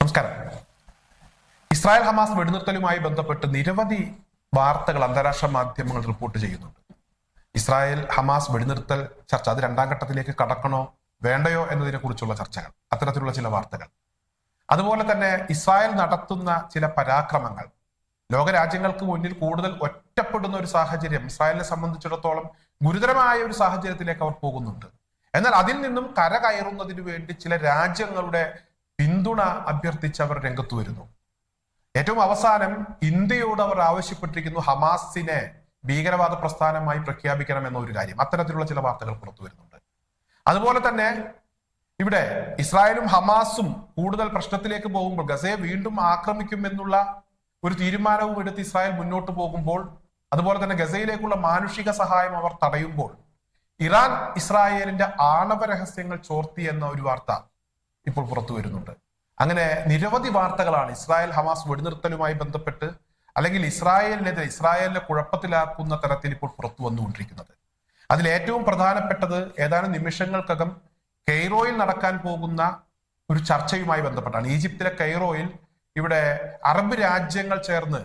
നമസ്കാരം. Israel Hamas വെടിനിർത്തലുമായി ബന്ധപ്പെട്ട് നിരവധി വാർത്തകൾ അന്താരാഷ്ട്ര മാധ്യമങ്ങൾ റിപ്പോർട്ട് ചെയ്യുന്നുണ്ട്. ഇസ്രായേൽ ഹമാസ് വെടിനിർത്തൽ ചർച്ച അത് രണ്ടാം ഘട്ടത്തിലേക്ക് കടക്കണോ വേണ്ടയോ എന്നതിനെ കുറിച്ചുള്ള ചർച്ചകൾ അത്തരത്തിലുള്ള ചില വാർത്തകൾ. അതുപോലെ തന്നെ ഇസ്രായേൽ നടത്തുന്ന ചില പരാക്രമങ്ങൾ. ലോകരാജ്യങ്ങൾക്ക് മുന്നിൽ കൂടുതൽ ഒറ്റപ്പെടുന്ന ഒരു സാഹചര്യം ഇസ്രായേലിനെ സംബന്ധിച്ചിടത്തോളം ഗുരുതരമായ ഒരു സാഹചര്യത്തിലേക്ക് അവർ പോകുന്നുണ്ട്. എന്നാൽ അതിൽ നിന്നും കരകയറുന്നതിന് വേണ്ടി ചില രാജ്യങ്ങളുടെ പിന്തുണ അഭ്യർത്ഥിച്ചവർ രംഗത്ത് വരുന്നു. ഏറ്റവും അവസാനം ഇന്ത്യയോട് അവർ ആവശ്യപ്പെട്ടിരിക്കുന്നു ഹമാസിനെ ഭീകരവാദ പ്രസ്ഥാനമായി പ്രഖ്യാപിക്കണം ഒരു കാര്യം. അത്തരത്തിലുള്ള ചില വാർത്തകൾ പുറത്തു വരുന്നുണ്ട്. അതുപോലെ തന്നെ ഇവിടെ ഇസ്രായേലും ഹമാസും കൂടുതൽ പ്രശ്നത്തിലേക്ക് പോകുമ്പോൾ ഗസയെ വീണ്ടും ആക്രമിക്കുമെന്നുള്ള ഒരു തീരുമാനവും എടുത്ത് ഇസ്രായേൽ മുന്നോട്ട് പോകുമ്പോൾ അതുപോലെ തന്നെ ഗസയിലേക്കുള്ള മാനുഷിക സഹായം അവർ തടയുമ്പോൾ ഇറാൻ ഇസ്രായേലിന്റെ ആണവ രഹസ്യങ്ങൾ ചോർത്തി എന്ന ഒരു വാർത്ത ഇപ്പോൾ പുറത്തു വരുന്നുണ്ട്. അങ്ങനെ നിരവധി വാർത്തകളാണ് ഇസ്രായേൽ ഹമാസ് വെടിനിർത്തലുമായി ബന്ധപ്പെട്ട് അല്ലെങ്കിൽ ഇസ്രായേലിനെതിരെ ഇസ്രായേലിനെ കുഴപ്പത്തിലാക്കുന്ന തരത്തിൽ ഇപ്പോൾ പുറത്തു വന്നുകൊണ്ടിരിക്കുന്നത്. അതിൽ ഏറ്റവും പ്രധാനപ്പെട്ടത് ഏതാനും നിമിഷങ്ങൾക്കകം കെയ്റോയിൽ നടക്കാൻ പോകുന്ന ഒരു ചർച്ചയുമായി ബന്ധപ്പെട്ടാണ്. ഈജിപ്തിലെ കെയ്റോയിൽ ഇവിടെ അറബ് രാജ്യങ്ങൾ ചേർന്ന്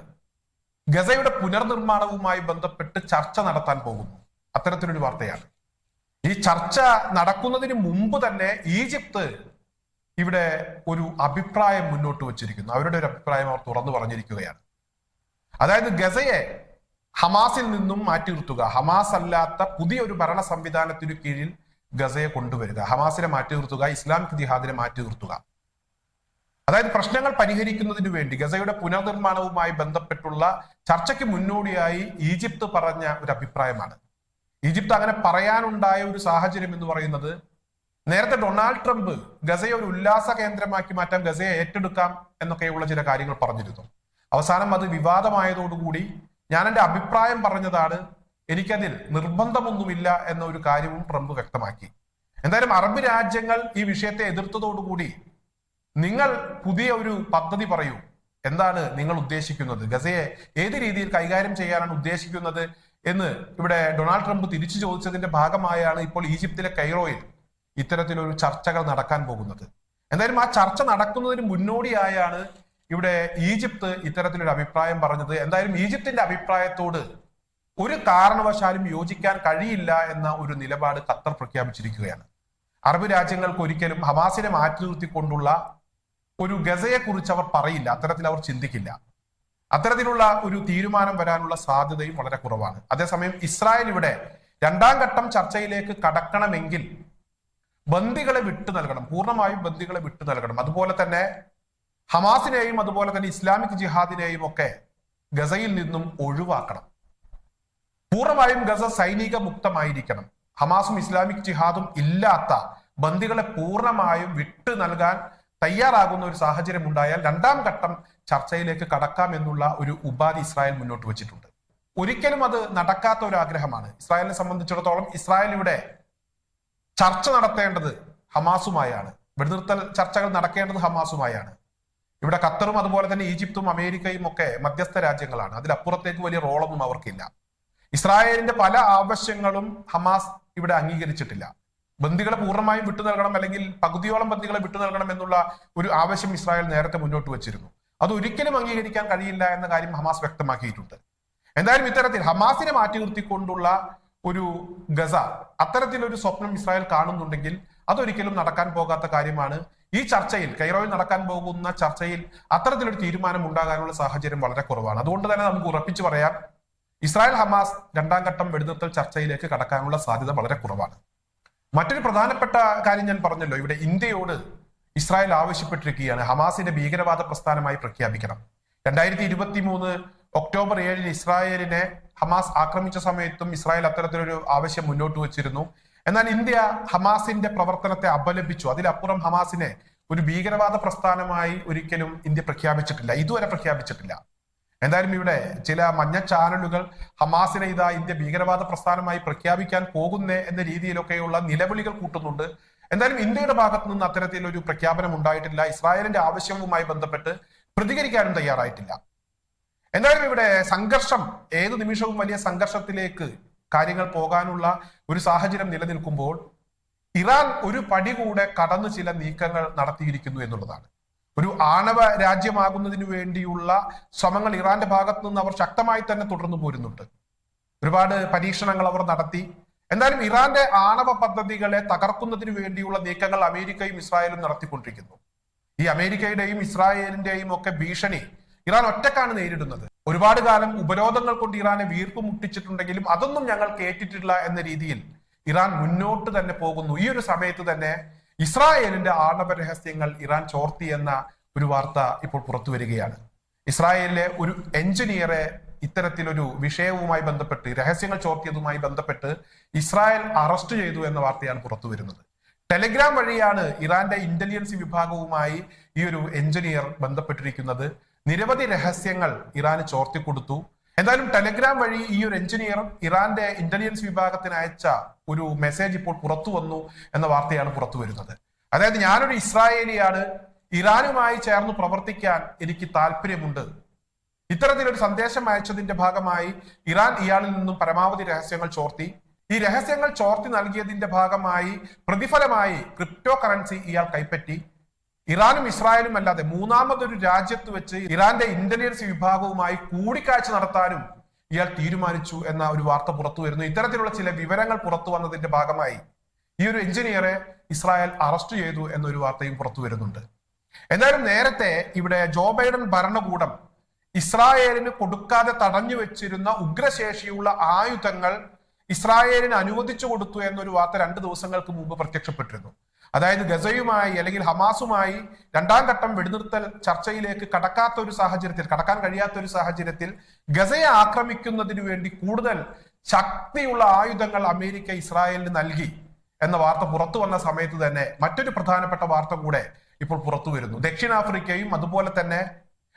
ഗസയുടെ പുനർനിർമ്മാണവുമായി ബന്ധപ്പെട്ട് ചർച്ച നടത്താൻ പോകുന്നു. അത്തരത്തിലൊരു വാർത്തയാണ്. ഈ ചർച്ച നടക്കുന്നതിന് മുമ്പ് തന്നെ ഈജിപ്ത് ഇവിടെ ഒരു അഭിപ്രായം മുന്നോട്ട് വച്ചിരിക്കുന്നു. അവരുടെ ഒരു അഭിപ്രായം അവർ തുറന്നു പറഞ്ഞിരിക്കുകയാണ്. അതായത് ഗസയെ ഹമാസിൽ നിന്നും മാറ്റി നിർത്തുക ഹമാസ് അല്ലാത്ത പുതിയൊരു ഭരണ സംവിധാനത്തിനു കീഴിൽ ഗസയെ കൊണ്ടുവരിക. ഹമാസിനെ മാറ്റി നിർത്തുക ഇസ്ലാമിക് ജിഹാദിനെ മാറ്റി നിർത്തുക അതായത് പ്രശ്നങ്ങൾ പരിഹരിക്കുന്നതിന് വേണ്ടി ഗസയുടെ പുനർനിർമ്മാണവുമായി ബന്ധപ്പെട്ടുള്ള ചർച്ചയ്ക്ക് മുന്നോടിയായി ഈജിപ്ത് പറഞ്ഞ ഒരു അഭിപ്രായമാണ്. ഈജിപ്ത് അങ്ങനെ പറയാനുണ്ടായ ഒരു സാഹചര്യം എന്ന് പറയുന്നത് നേരത്തെ ഡൊണാൾഡ് ട്രംപ് ഗസയെ ഒരു ഉല്ലാസ കേന്ദ്രമാക്കി മാറ്റാം ഗസയെ ഏറ്റെടുക്കാം എന്നൊക്കെയുള്ള ചില കാര്യങ്ങൾ പറഞ്ഞിരുന്നു. അവസാനം അത് വിവാദമായതോടുകൂടി ഞാൻ എന്റെ അഭിപ്രായം പറഞ്ഞതാണ് എനിക്കതിൽ നിർബന്ധമൊന്നുമില്ല എന്ന ഒരു കാര്യവും ട്രംപ് വ്യക്തമാക്കി. എന്തായാലും അറബ് രാജ്യങ്ങൾ ഈ വിഷയത്തെ എതിർത്തതോടുകൂടി നിങ്ങൾ പുതിയ ഒരു പദ്ധതി പറയൂ. എന്താണ് നിങ്ങൾ ഉദ്ദേശിക്കുന്നത്? ഗസയെ ഏത് രീതിയിൽ കൈകാര്യം ചെയ്യാനാണ് ഉദ്ദേശിക്കുന്നത് എന്ന് ഇവിടെ ഡൊണാൾഡ് ട്രംപ് തിരിച്ചു ചോദിച്ചതിന്റെ ഭാഗമായാണ് ഇപ്പോൾ ഈജിപ്തിലെ കൈറോയിൽ ഇത്തരത്തിലൊരു ചർച്ചകൾ നടക്കാൻ പോകുന്നത്. എന്തായാലും ആ ചർച്ച നടക്കുന്നതിന് മുന്നോടിയായാണ് ഇവിടെ ഈജിപ്ത് ഇത്തരത്തിലൊരു അഭിപ്രായം പറഞ്ഞത്. എന്തായാലും ഈജിപ്തിന്റെ അഭിപ്രായത്തോട് ഒരു കാരണവശാലും യോജിക്കാൻ കഴിയില്ല എന്ന ഒരു നിലപാട് ഖത്തർ പ്രഖ്യാപിച്ചിരിക്കുകയാണ്. അറബ് രാജ്യങ്ങൾക്ക് ഒരിക്കലും ഹമാസിനെ മാറ്റി നിർത്തിക്കൊണ്ടുള്ള ഒരു ഗസയെ കുറിച്ച് അവർ പറയില്ല. അത്തരത്തിൽ അവർ ചിന്തിക്കില്ല. അത്തരത്തിലുള്ള ഒരു തീരുമാനം വരാനുള്ള സാധ്യതയും വളരെ കുറവാണ്. അതേസമയം ഇസ്രായേൽ ഇവിടെ രണ്ടാം ഘട്ടം ചർച്ചയിലേക്ക് കടക്കണമെങ്കിൽ ബന്ദികളെ വിട്ടു നൽകണം. പൂർണമായും ബന്ദികളെ വിട്ടു നൽകണം. അതുപോലെ തന്നെ ഹമാസിനെയും അതുപോലെ തന്നെ ഇസ്ലാമിക് ജിഹാദിനെയും ഒക്കെ ഗസയിൽ നിന്നും ഒഴിവാക്കണം. പൂർണമായും ഗസ സൈനിക മുക്തമായിരിക്കണം ഹമാസും ഇസ്ലാമിക് ജിഹാദും ഇല്ലാത്ത ബന്ദികളെ പൂർണമായും വിട്ടു നൽകാൻ തയ്യാറാകുന്ന ഒരു സാഹചര്യം ഉണ്ടായാൽ രണ്ടാം ഘട്ടം ചർച്ചയിലേക്ക് കടക്കാം എന്നുള്ള ഒരു ഉപാധി ഇസ്രായേൽ മുന്നോട്ട് വെച്ചിട്ടുണ്ട്. ഒരിക്കലും അത് നടക്കാത്ത ഒരു ആഗ്രഹമാണ്. ഇസ്രായേലിനെ സംബന്ധിച്ചിടത്തോളം ഇസ്രായേൽ ചർച്ച നടത്തേണ്ടത് ഹമാസുമായാണ്. വെടിനിർത്തൽ ചർച്ചകൾ നടക്കേണ്ടത് ഹമാസുമായാണ്. ഇവിടെ ഖത്തറും അതുപോലെ തന്നെ ഈജിപ്തും അമേരിക്കയും ഒക്കെ മധ്യസ്ഥ രാജ്യങ്ങളാണ്. അതിലപ്പുറത്തേക്ക് വലിയ റോളൊന്നും അവർക്കില്ല. ഇസ്രായേലിന്റെ പല ആവശ്യങ്ങളും ഹമാസ് ഇവിടെ അംഗീകരിച്ചിട്ടില്ല. ബന്ദികളെ പൂർണമായും വിട്ടു നൽകണം അല്ലെങ്കിൽ പകുതിയോളം ബന്ദികളെ വിട്ടു നൽകണം എന്നുള്ള ഒരു ആവശ്യം ഇസ്രായേൽ നേരത്തെ മുന്നോട്ട് വെച്ചിരുന്നു. അത് ഒരിക്കലും അംഗീകരിക്കാൻ കഴിയില്ല എന്ന കാര്യം ഹമാസ് വ്യക്തമാക്കിയിട്ടുണ്ട്. എന്തായാലും ഇത്തരത്തിൽ ഹമാസിനെ മാറ്റി നിർത്തിക്കൊണ്ടുള്ള ഒരു ഗസ. അത്തരത്തിലൊരു സ്വപ്നം ഇസ്രായേൽ കാണുന്നുണ്ടെങ്കിൽ അതൊരിക്കലും നടക്കാൻ പോകാത്ത കാര്യമാണ്. ഈ ചർച്ചയിൽ കൈറോയിൽ നടക്കാൻ പോകുന്ന ചർച്ചയിൽ അത്തരത്തിലൊരു തീരുമാനം ഉണ്ടാകാനുള്ള സാഹചര്യം വളരെ കുറവാണ്. അതുകൊണ്ട് തന്നെ നമുക്ക് ഉറപ്പിച്ചു പറയാം ഇസ്രായേൽ ഹമാസ് രണ്ടാം ഘട്ടം വെടിനിർത്തൽ ചർച്ചയിലേക്ക് കടക്കാനുള്ള സാധ്യത വളരെ കുറവാണ്. മറ്റൊരു പ്രധാനപ്പെട്ട കാര്യം ഞാൻ പറഞ്ഞല്ലോ ഇവിടെ ഇന്ത്യയോട് ഇസ്രായേൽ ആവശ്യപ്പെട്ടിരിക്കുകയാണ്. ഹമാസിന്റെ ഭീകരവാദ പ്രസ്ഥാനമായി പ്രഖ്യാപിക്കണം. രണ്ടായിരത്തി ഇരുപത്തി മൂന്ന് ഒക്ടോബർ ഏഴിന് ഇസ്രായേലിനെ ഹമാസ് ആക്രമിച്ച സമയത്തും ഇസ്രായേൽ അത്തരത്തിലൊരു ആവശ്യം മുന്നോട്ട് വെച്ചിരുന്നു. എന്നാൽ ഇന്ത്യ ഹമാസിന്റെ പ്രവർത്തനത്തെ അപലപിച്ചു. അതിലപ്പുറം ഹമാസിനെ ഒരു ഭീകരവാദ പ്രസ്ഥാനമായി ഒരിക്കലും ഇന്ത്യ പ്രഖ്യാപിച്ചിട്ടില്ല. ഇതുവരെ പ്രഖ്യാപിച്ചിട്ടില്ല. എന്തായാലും ഇവിടെ ചില മഞ്ഞ ചാനലുകൾ ഹമാസിനെ ഇതാ ഇന്ത്യ ഭീകരവാദ പ്രസ്ഥാനമായി പ്രഖ്യാപിക്കാൻ പോകുന്നേ എന്ന രീതിയിലൊക്കെയുള്ള നിലവിളികൾ കൂട്ടുന്നുണ്ട്. എന്തായാലും ഇന്ത്യയുടെ ഭാഗത്തു നിന്ന് അത്തരത്തിലൊരു പ്രഖ്യാപനം ഉണ്ടായിട്ടില്ല. ഇസ്രായേലിന്റെ ആവശ്യവുമായി ബന്ധപ്പെട്ട് പ്രതികരിക്കാനും തയ്യാറായിട്ടില്ല. എന്തായാലും ഇവിടെ സംഘർഷം ഏത് നിമിഷവും വലിയ സംഘർഷത്തിലേക്ക് കാര്യങ്ങൾ പോകാനുള്ള ഒരു സാഹചര്യം നിലനിൽക്കുമ്പോൾ ഇറാൻ ഒരു പടി കൂടെ കടന്നു ചില നീക്കങ്ങൾ നടത്തിയിരിക്കുന്നു എന്നുള്ളതാണ്. ഒരു ആണവ രാജ്യമാകുന്നതിന് വേണ്ടിയുള്ള ശ്രമങ്ങൾ ഇറാന്റെ ഭാഗത്തു നിന്ന് അവർ ശക്തമായി തന്നെ തുടർന്നു പോരുന്നുണ്ട്. ഒരുപാട് പരീക്ഷണങ്ങൾ അവർ നടത്തി. എന്തായാലും ഇറാന്റെ ആണവ പദ്ധതികളെ തകർക്കുന്നതിന് വേണ്ടിയുള്ള നീക്കങ്ങൾ അമേരിക്കയും ഇസ്രായേലും നടത്തിക്കൊണ്ടിരിക്കുന്നു. ഈ അമേരിക്കയുടെയും ഇസ്രായേലിന്റെയും ഒക്കെ ഭീഷണി ഇറാൻ ഒറ്റക്കാണ് നേരിടുന്നത്. ഒരുപാട് കാലം ഉപരോധങ്ങൾ കൊണ്ട് ഇറാനെ വീർപ്പ് മുട്ടിച്ചിട്ടുണ്ടെങ്കിലും അതൊന്നും ഞങ്ങൾ കേട്ടിട്ടില്ല എന്ന രീതിയിൽ ഇറാൻ മുന്നോട്ട് തന്നെ പോകുന്നു. ഈ ഒരു സമയത്ത് തന്നെ ഇസ്രായേലിന്റെ ആണവ രഹസ്യങ്ങൾ ഇറാൻ ചോർത്തി എന്ന ഒരു വാർത്ത ഇപ്പോൾ പുറത്തു വരികയാണ്. ഇസ്രായേലിലെ ഒരു എഞ്ചിനീയറെ ഇത്തരത്തിലൊരു വിഷയവുമായി ബന്ധപ്പെട്ട് രഹസ്യങ്ങൾ ചോർത്തിയതുമായി ബന്ധപ്പെട്ട് ഇസ്രായേൽ അറസ്റ്റ് ചെയ്തു എന്ന വാർത്തയാണ് പുറത്തു വരുന്നത്. ടെലിഗ്രാം വഴിയാണ് ഇറാന്റെ ഇന്റലിജൻസ് വിഭാഗവുമായി ഈ ഒരു എഞ്ചിനീയർ ബന്ധപ്പെട്ടിരിക്കുന്നത്. നിരവധി രഹസ്യങ്ങൾ ഇറാന് ചോർത്തിക്കൊടുത്തു എന്തായാലും ടെലഗ്രാം വഴി ഈ ഒരു എഞ്ചിനീയർ ഇറാന്റെ ഇന്റലിജൻസ് വിഭാഗത്തിന് അയച്ച ഒരു മെസ്സേജ് ഇപ്പോൾ പുറത്തു വന്നു എന്ന വാർത്തയാണ് പുറത്തു വരുന്നത്. അതായത് ഞാനൊരു ഇസ്രായേലിയാണ് ഇറാനുമായി ചേർന്ന് പ്രവർത്തിക്കാൻ എനിക്ക് താല്പര്യമുണ്ട് ഇത്തരത്തിലൊരു സന്ദേശം അയച്ചതിന്റെ ഭാഗമായി ഇറാൻ ഇയാളിൽ നിന്നും പരമാവധി രഹസ്യങ്ങൾ ചോർത്തി. ഈ രഹസ്യങ്ങൾ ചോർത്തി നൽകിയതിന്റെ ഭാഗമായി പ്രതിഫലമായി ക്രിപ്റ്റോ കറൻസി ഇയാൾ കൈപ്പറ്റി. ഇറാനും ഇസ്രായേലും അല്ലാതെ മൂന്നാമതൊരു രാജ്യത്ത് വെച്ച് ഇറാന്റെ ഇന്റലിജൻസ് വിഭാഗവുമായി കൂടിക്കാഴ്ച നടത്താനും ഇയാൾ തീരുമാനിച്ചു എന്ന ഒരു വാർത്ത പുറത്തു വരുന്നു. ഇത്തരത്തിലുള്ള ചില വിവരങ്ങൾ പുറത്തു വന്നതിന്റെ ഭാഗമായി ഈ ഒരു എഞ്ചിനീയറെ ഇസ്രായേൽ അറസ്റ്റ് ചെയ്തു എന്നൊരു വാർത്തയും പുറത്തു വരുന്നുണ്ട്. എന്നാലും നേരത്തെ ഇവിടെ ജോ ബൈഡൻ ഭരണകൂടം ഇസ്രായേലിന് കൊടുക്കാതെ തടഞ്ഞു വെച്ചിരുന്ന ഉഗ്രശേഷിയുള്ള ആയുധങ്ങൾ ഇസ്രായേലിന് അനുവദിച്ചു കൊടുത്തു എന്നൊരു വാർത്ത രണ്ട് ദിവസങ്ങൾക്ക് മുമ്പ് പ്രത്യക്ഷപ്പെട്ടിരുന്നു. അതായത് ഗസയുമായി അല്ലെങ്കിൽ ഹമാസുമായി രണ്ടാം ഘട്ടം വെടിനിർത്തൽ ചർച്ചയിലേക്ക് കടക്കാത്ത ഒരു സാഹചര്യത്തിൽ കടക്കാൻ കഴിയാത്ത ഒരു സാഹചര്യത്തിൽ ഗസയെ ആക്രമിക്കുന്നതിന് വേണ്ടി കൂടുതൽ ശക്തിയുള്ള ആയുധങ്ങൾ അമേരിക്ക ഇസ്രായേലിന് നൽകി എന്ന വാർത്ത പുറത്തു വന്ന സമയത്ത് തന്നെ മറ്റൊരു പ്രധാനപ്പെട്ട വാർത്ത കൂടെ ഇപ്പോൾ പുറത്തു വരുന്നു. ദക്ഷിണാഫ്രിക്കയും അതുപോലെ തന്നെ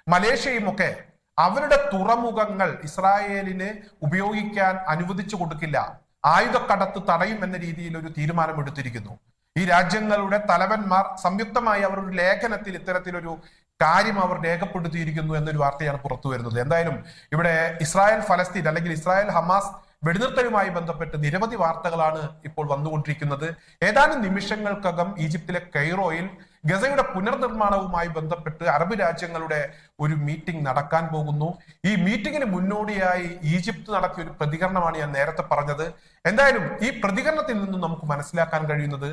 മലേഷ്യയും ഒക്കെ അവരുടെ തുറമുഖങ്ങൾ ഇസ്രായേലിന് ഉപയോഗിക്കാൻ അനുവദിച്ചു കൊടുക്കില്ല. ആയുധക്കടത്ത് തടയും എന്ന രീതിയിൽ ഒരു തീരുമാനം എടുത്തിരിക്കുന്നു. ഈ രാജ്യങ്ങളുടെ തലവന്മാർ സംയുക്തമായി അവരുടെ ലേഖനത്തിൽ ഇത്തരത്തിലൊരു കാര്യം അവർ രേഖപ്പെടുത്തിയിരിക്കുന്നു എന്നൊരു വാർത്തയാണ് പുറത്തു വരുന്നത്. എന്തായാലും ഇവിടെ ഇസ്രായേൽ ഫലസ്തീൻ അല്ലെങ്കിൽ ഇസ്രായേൽ ഹമാസ് വെടിനിർത്തലുമായി ബന്ധപ്പെട്ട് നിരവധി വാർത്തകളാണ് ഇപ്പോൾ വന്നുകൊണ്ടിരിക്കുന്നത്. ഏതാനും നിമിഷങ്ങൾക്കകം ഈജിപ്തിലെ കൈറോയിൽ ഗസയുടെ പുനർനിർമ്മാണവുമായി ബന്ധപ്പെട്ട് അറബ് രാജ്യങ്ങളുടെ ഒരു മീറ്റിംഗ് നടക്കാൻ പോകുന്നു. ഈ മീറ്റിംഗിന് മുന്നോടിയായി ഈജിപ്ത് നടത്തിയ ഒരു പ്രതികരണമാണ് ഞാൻ നേരത്തെ പറഞ്ഞത്. എന്തായാലും ഈ പ്രതികരണത്തിൽ നിന്നും നമുക്ക് മനസ്സിലാക്കാൻ കഴിയുന്നത്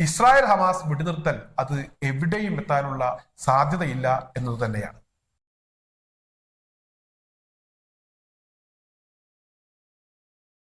ഇസ്രായേൽ ഹമാസ് വെടിനിർത്തൽ അത് എവിടെയും എത്താനുള്ള സാധ്യതയില്ല എന്നത് തന്നെയാണ്.